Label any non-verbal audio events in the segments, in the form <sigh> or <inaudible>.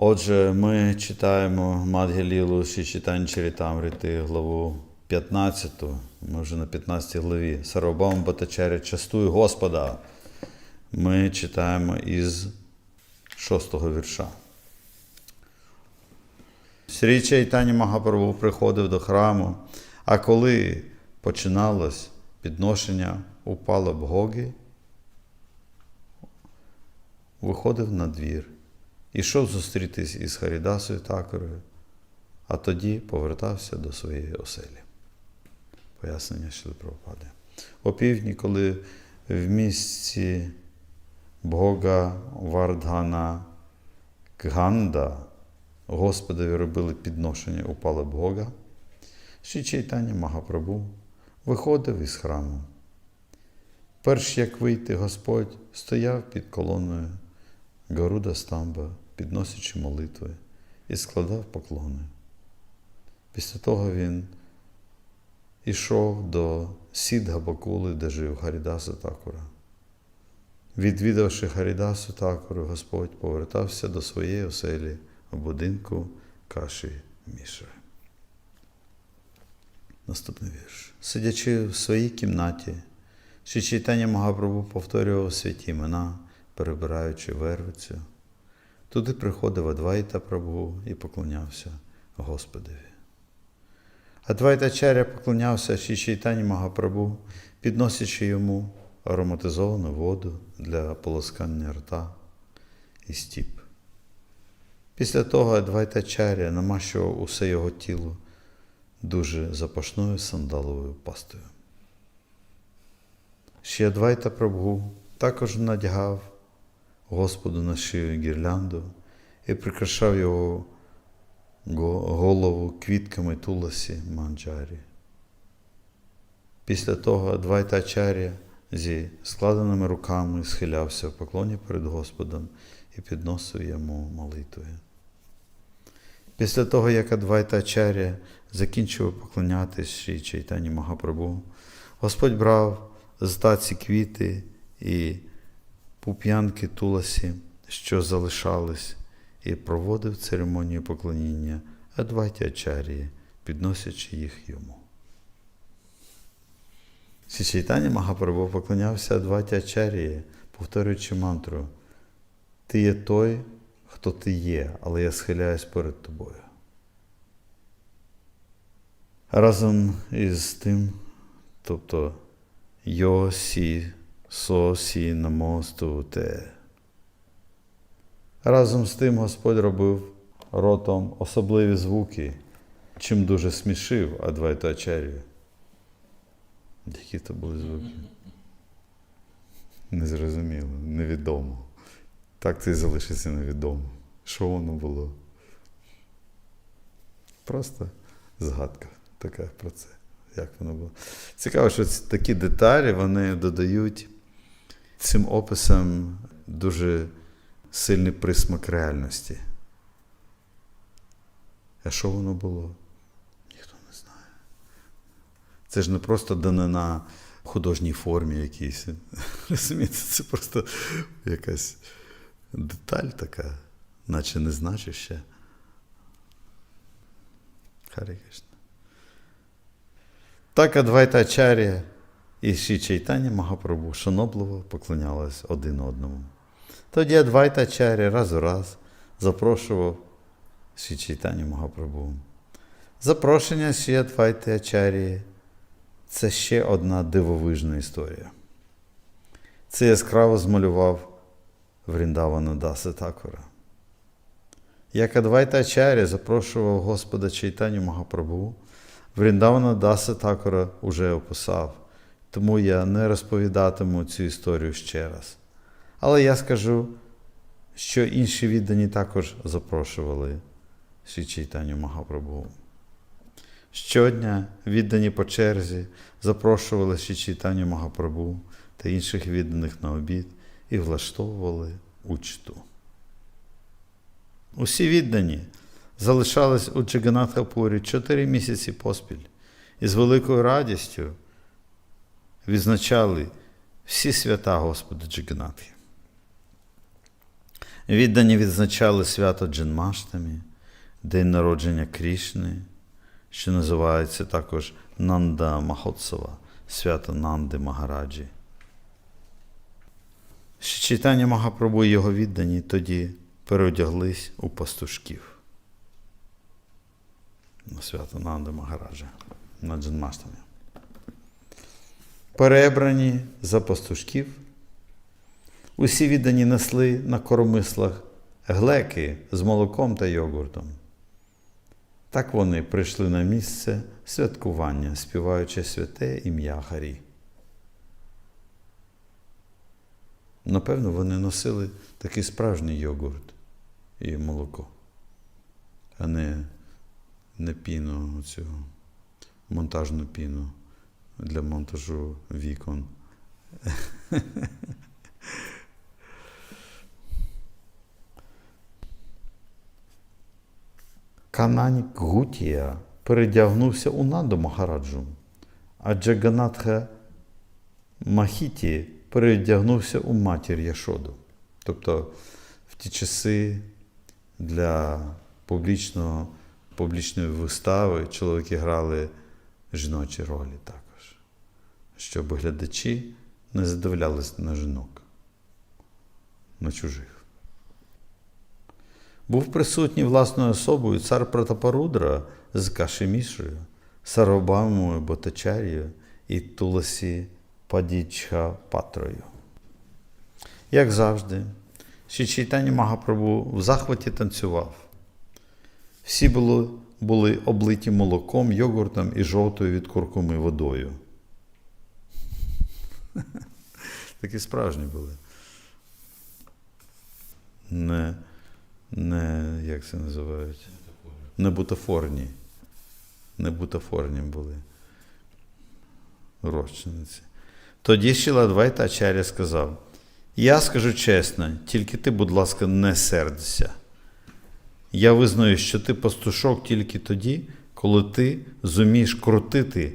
Отже, ми читаємо Мадгелілу Шічитань Чарітамрити, главу 15. Ми вже на 15 главі. Сарабам Батачаря частуй Господа. Ми читаємо із 6 вірша. Срі Чайтані Магапрабу приходив до храму, а коли починалось підношення упало Бгоги, виходив на двір, ішов зустрітись із Харідасою Такорою, а тоді повертався до своєї оселі. Пояснення Шили Прабхупади. О півдні, коли в місці Бога Вардгана Ганда Господові робили підношення упала Бога, Ші Чайтаня Магапрабу виходив із храму. Перш як вийти, Господь стояв під колоною Гаруда Стамба, підносячи молитви, і складав поклони. Після того він ішов до Сідга Бакули, де жив Гарідаса Такура. Відвідавши Харідасу Такуру, Господь повертався до своєї оселі в будинку Каші Мішри. Наступний вірш. Сидячи в своїй кімнаті, Ші Чайтаня Магапрабу повторював святі імена, перебираючи вервицю. Туди приходив Адвайта Прабу і поклонявся Господові. Адвайта Чаря поклонявся Ші Чайтані Магапрабу, підносячи йому ароматизовану воду для полоскання рта і стіп. Після того Адвайта Чаря намащував усе його тіло дуже запашною сандаловою пастою. Ще Адвайта Прабгу також надягав Господу на шию гірлянду і прикрашав його голову квітками туласі манджарі. Після того Адвайта Ачаря зі складеними руками схилявся в поклоні перед Господом і підносив йому молитви. Після того, як Адвайта Ачаря закінчив поклонятись Шрі Чайтані Магапрабу, Господь брав з таці квіти і пуп'янки туласі, що залишались, і проводив церемонію поклоніння Адвайті Ачарії, підносячи їх йому. Ші Чайтані Магапрабу поклонявся Адвайті Ачарії, повторюючи мантру Ти є той, хто ти є, але я схиляюсь перед тобою. Разом із тим, тобто Йо сі со сі. Разом з тим Господь робив ротом особливі звуки, чим дуже смішив Адвайта Ачарію. Які то були звуки? Незрозуміло, невідомо. Так це і залишиться невідомо. Що воно було? Просто згадка така про це. Як воно було. Цікаво, що такі деталі вони додають цим описам дуже сильний присмак реальності. А що воно було? Ніхто не знає. Це ж не просто данина в художній формі якійсь. <laughs> Розумієте, це просто якась деталь така, наче не значуща. Харі Кришна. Так Адвайта Ачарія і Ші Чайтані Магапрабу шанобливо поклонялись один одному. Тоді Адвайта Ачарія раз у раз запрошував Ші Чайтані Магапрабу. Запрошення Ші Адвайти Ачарії це ще одна дивовижна історія. Це яскраво змалював Вріндавана Даса Такура. Як Адвайта Ачаря запрошував Господа Чайтаню Магапрабу, Вріндавана Даса Такура уже описав, тому я не розповідатиму цю історію ще раз. Але я скажу, що інші віддані також запрошували Ші Чайтаню Магапрабу. Щодня віддані по черзі запрошували Ші Чайтаню Магапрабу та інших відданих на обід і влаштовували учту. Усі віддані залишались у Джаганатхапурі чотири місяці поспіль і з великою радістю відзначали всі свята Господа Джаганатхи. Віддані відзначали свято Дженмаштамі, день народження Крішни, що називається також Нанда Махотсова, свято Нанди Магараджі. Ще читання Магапрабу і його віддані тоді переодяглись у пастушків на свято Нанди Магараджа на Дженмаштамі. Перебрані за пастушків, усі віддані несли на коромислах глеки з молоком та йогуртом. Так вони прийшли на місце святкування, співаючи святе ім'я Харі. Напевно, вони носили такий справжній йогурт і молоко, а не, не піну, цю монтажну піну для монтажу вікон. Канань Гутія передягнувся у Наду Махараджу, а Джаганатха Махіті передягнувся у матір Яшоду. Тобто в ті часи для публічного, публічної вистави чоловіки грали жіночі ролі також, щоб глядачі не задивлялись на жінок, на чужих. Був присутній власною особою цар Пратапарудра з Кашемішою, Сарабамою Ботачарією і Туласі Падічха Патрою. Як завжди, Чайтані Магапрабу в захваті танцював. Всі були, були облиті молоком, йогуртом і жовтою від куркуми водою. Такі справжні були. Не, не як це називають? Не бутафорні. Не бутафорні були. Розчиниці. Тоді Шіладвайта Ачаря сказав: Я скажу чесно, тільки ти, будь ласка, не сердися. Я визнаю, що ти пастушок тільки тоді, коли ти зумієш крутити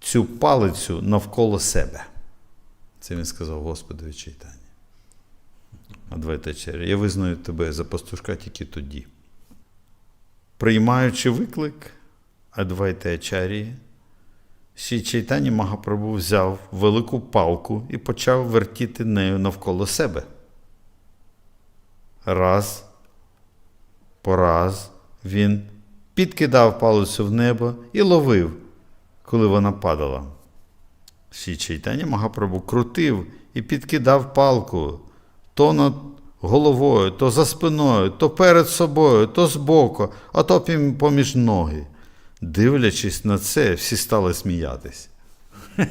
цю палицю навколо себе. Це він сказав Господові Чайтані. Адвайтачаря, я визнаю тебе за пастушка тільки тоді. Приймаючи виклик Адвайтачарії, Ші Чайтані Магапрабу взяв велику палку і почав вертіти нею навколо себе. Раз по раз він підкидав палицю в небо і ловив, коли вона падала. Ші Чайтані Магапрабу крутив і підкидав палку то над головою, то за спиною, то перед собою, то збоку, а то поміж ноги. Дивлячись на це, всі стали сміятись. <laughs>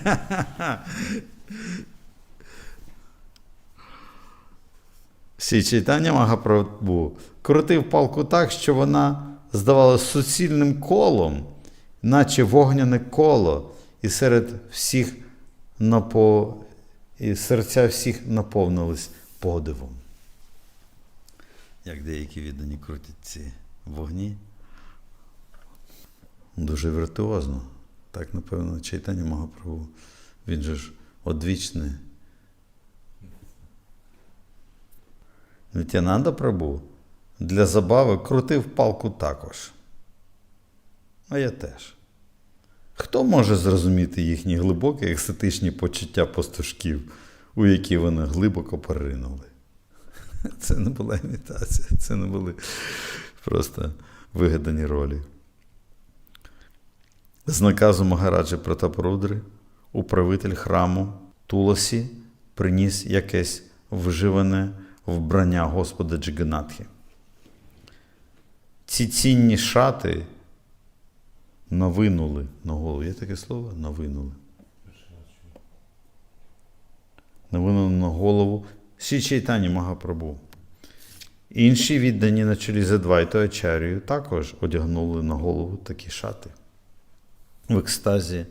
Сі читання Магапрабу крутив палку так, що вона здавалася суцільним колом, наче вогняне коло, і серед всіх напо... і серця всіх наповнились подивом. Як деякі віддані крутять ці вогні. Дуже віртуозно. Так, напевно, читання Магапрабу. Він же ж одвічний. Нітянанда Прабу для забави крутив палку також. А я теж. Хто може зрозуміти їхні глибокі естетичні почуття пастушків, у які вони глибоко поринули? <laughs> Це не була імітація, це не були просто вигадані ролі. З наказу Магараджі Пратапрудри управитель храму Туласі приніс якесь вживане вбрання Господа Джиганатхи. Ці цінні шати навинули на голову. Є таке слово? Навинули. Навинули на голову Сі Чайтані Магапрабу. Інші віддані на чолі з Адвайтою Ачарію також одягнули на голову такі шати. В екстазі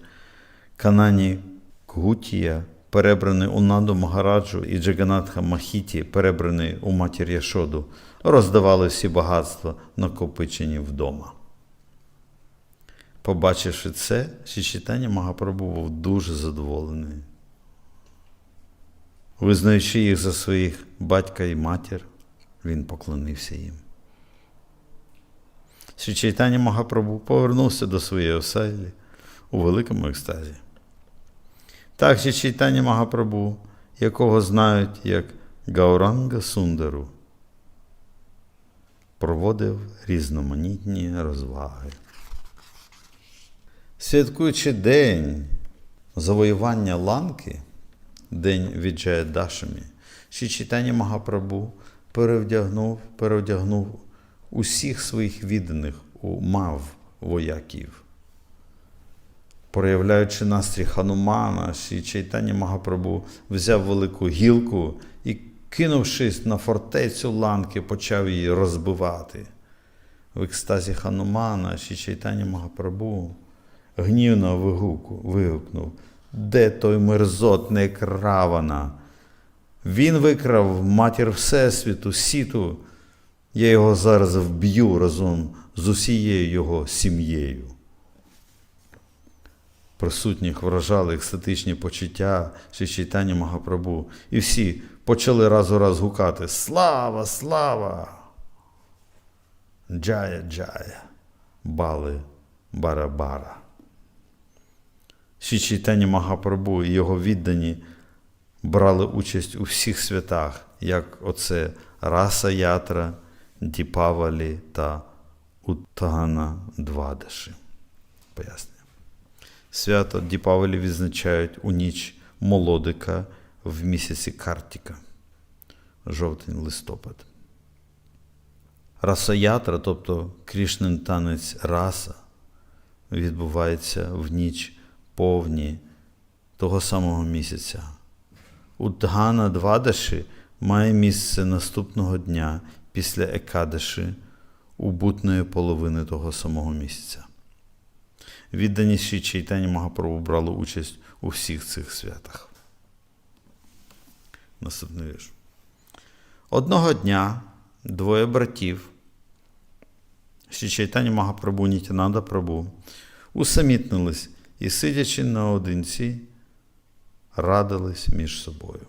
Канані Кгутія, перебраний у Наду Магараджу, і Джаганатха Махіті, перебраний у матір Яшоду, роздавали всі багатства, накопичені вдома. Побачивши це, Шічитання Магапрабу був дуже задоволений. Визнаючи їх за своїх батька і матір, Він поклонився їм. Шічайтані Магапрабу повернувся до своєї оселі у великому екстазі. Так Ші Магапрабу, якого знають як Гауранга Сундару, проводив різноманітні розваги. Святкуючи день завоювання ланки, день Віджая Дашамі, Ші Чайтані Магапрабу перевдягнув, перевдягнув усіх своїх відданих у мав вояків. Проявляючи настрій Ханумана, Ші Чайтані Магапрабу взяв велику гілку і, кинувшись на фортецю ланки, почав її розбивати. В екстазі Ханумана Ші Чайтані Магапрабу гнівно вигуку, вигукнув, де той мерзотник Равана? Він викрав матір Всесвіту, сіту. Я його зараз вб'ю разом з усією його сім'єю. Присутніх вражали екстатичні почуття чи читання Магапрабу, і всі почали раз у раз гукати Слава, слава! Джая, джая, бали бара-бара. Ші Чайтані Магапрабу і його віддані брали участь у всіх святах, як оце Раса Ятра, Діпавалі та Уттагана Двадаші. Пояснюю. Свято Діпавалі відзначають у ніч молодика в місяці Картіка, жовтень-листопад. Расаятра, тобто Крішнин танець раса, відбувається в ніч повні того самого місяця. Удгана Двадаші має місце наступного дня після Екадаші у бутної половини того самого місяця. Віддані Ші Чайтані Магапрабу брали участь у всіх цих святах. Наступний вірш. Одного дня двоє братів Ші Чайтані Магапрабу Нітянанда Прабу усамітнились і, сидячи наодинці, радились між собою.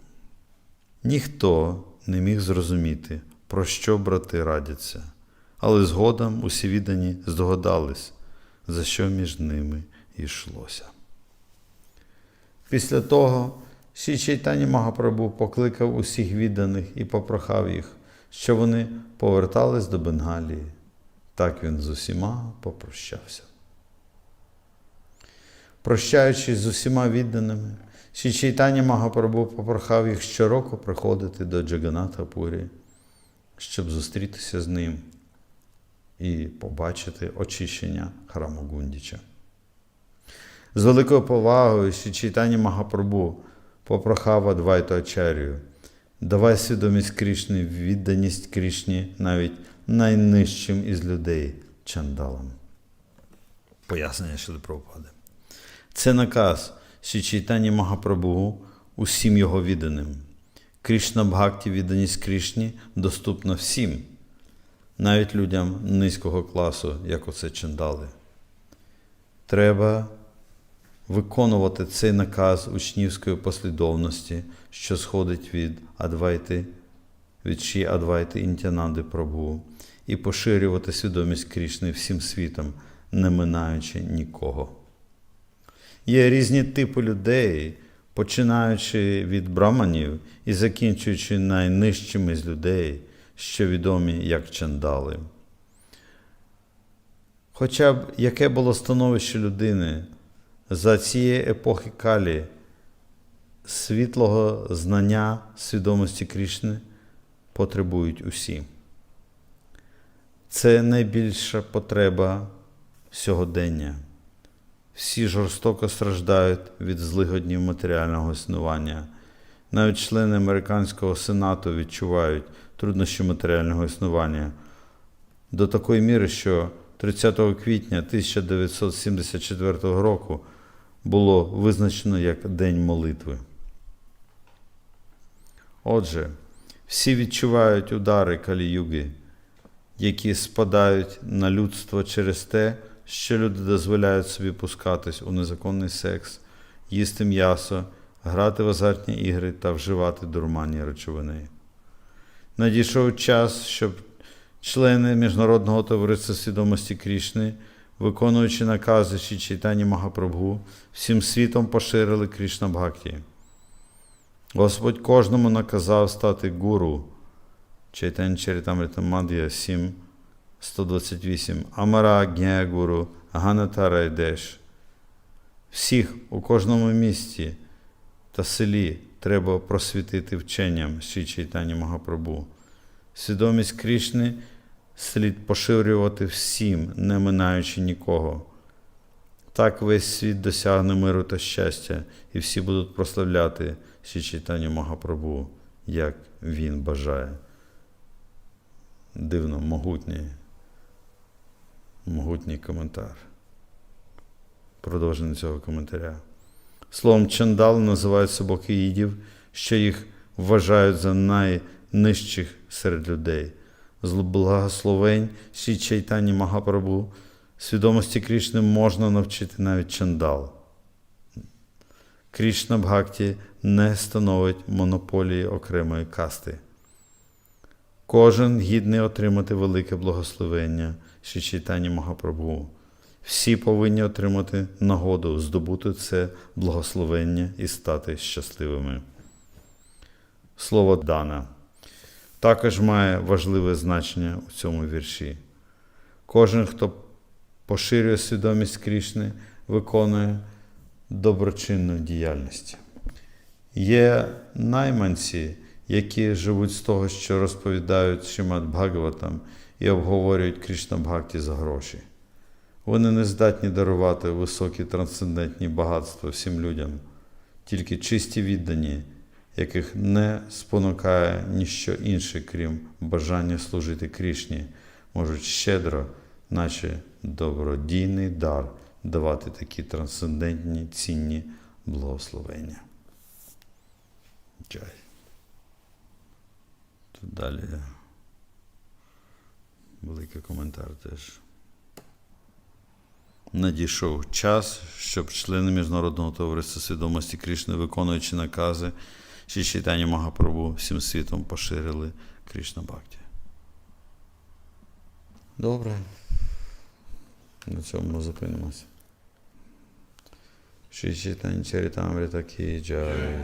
Ніхто не міг зрозуміти, про що брати радяться, але згодом усі віддані здогадались, за що між ними йшлося. Після того Ші Чайтані Магапрабу покликав усіх відданих і попрохав їх, що вони повертались до Бенгалії. Так він з усіма попрощався. Прощаючись з усіма відданими, Ші Чайтані Магапрабу попрохав їх щороку приходити до Джаганатha Пурі, щоб зустрітися з ним і побачити очищення храму Гундіча. З великою повагою Ші Чайтані Магапрабу попрохав Адвайту Ачарію, давай свідомість Крішни, відданість Крішні навіть найнижчим із людей чандалам. Пояснення щодо Прабхупади. Це наказ Ші Чайтані Магапрабу усім його відданим. Крішна Бхакті відданість Крішні доступна всім, навіть людям низького класу, як оце чандали. Треба виконувати цей наказ учнівської послідовності, що сходить від Адвайти, від Ші Адвайти Інтянанди Прабу, і поширювати свідомість Крішни всім світом, не минаючи нікого. Є різні типи людей, починаючи від браманів і закінчуючи найнижчими з людей, що відомі як чандали. Хоча б яке було становище людини за цієї епохи Калі, світлого знання свідомості Крішни потребують усі. Це найбільша потреба сьогодення. Всі жорстоко страждають від злигоднів матеріального існування. Навіть члени американського сенату відчувають труднощі матеріального існування до такої міри, що 30 квітня 1974 року було визначено як День молитви. Отже, всі відчувають удари каліюги, які спадають на людство через те, що люди дозволяють собі пускатись у незаконний секс, їсти м'ясо, грати в азартні ігри та вживати дурманні речовини. Надійшов час, щоб члени Міжнародного товариства свідомості Крішни, виконуючи накази Ші Чайтані Магапрабху, всім світом поширили Крішна Бхакті. Господь кожному наказав стати гуру. Чайтань Чаритамрита Мад'я 7, 128. Амара Гня Гуру, Ганатара Деш. Всіх у кожному місті та селі треба просвітити вченням Ші Чайтані Магапрабху. Свідомість Крішни слід поширювати всім, не минаючи нікого. Так весь світ досягне миру та щастя, і всі будуть прославляти Ші Чайтані Магапрабху, як він бажає. Дивно, могутній, могутній коментар. Продовження цього коментаря. Словом, чандал називають собакоїдів, що їх вважають за найнижчих серед людей. З благословень Ші Чайтані Магапрабху свідомості Крішни можна навчити навіть чандал. Крішна Бхакті не становить монополії окремої касти. Кожен гідний отримати велике благословення Ші Чайтані Магапрабху. Всі повинні отримати нагоду здобути це благословення і стати щасливими. Слово дана також має важливе значення у цьому вірші. Кожен, хто поширює свідомість Крішни, виконує доброчинну діяльність. Є найманці, які живуть з того, що розповідають Шимат Бхагаватам і обговорюють Кришна Бхакті за гроші. Вони не здатні дарувати високі трансцендентні багатства всім людям, тільки чисті віддані, яких не спонукає ніщо інше, крім бажання служити Крішні, можуть щедро, наче добродійний дар, давати такі трансцендентні цінні благословення. Чай. Тут далі великий коментар теж. Надійшов час, щоб члени Міжнародного товариства свідомості Крішни, виконуючи накази Ші Чайтані Магапрабху, всім світом поширили Крішна Бхакті. Добре. На цьому ми зупинимося. Ші Чайтані Чарітамріта Кі Джай.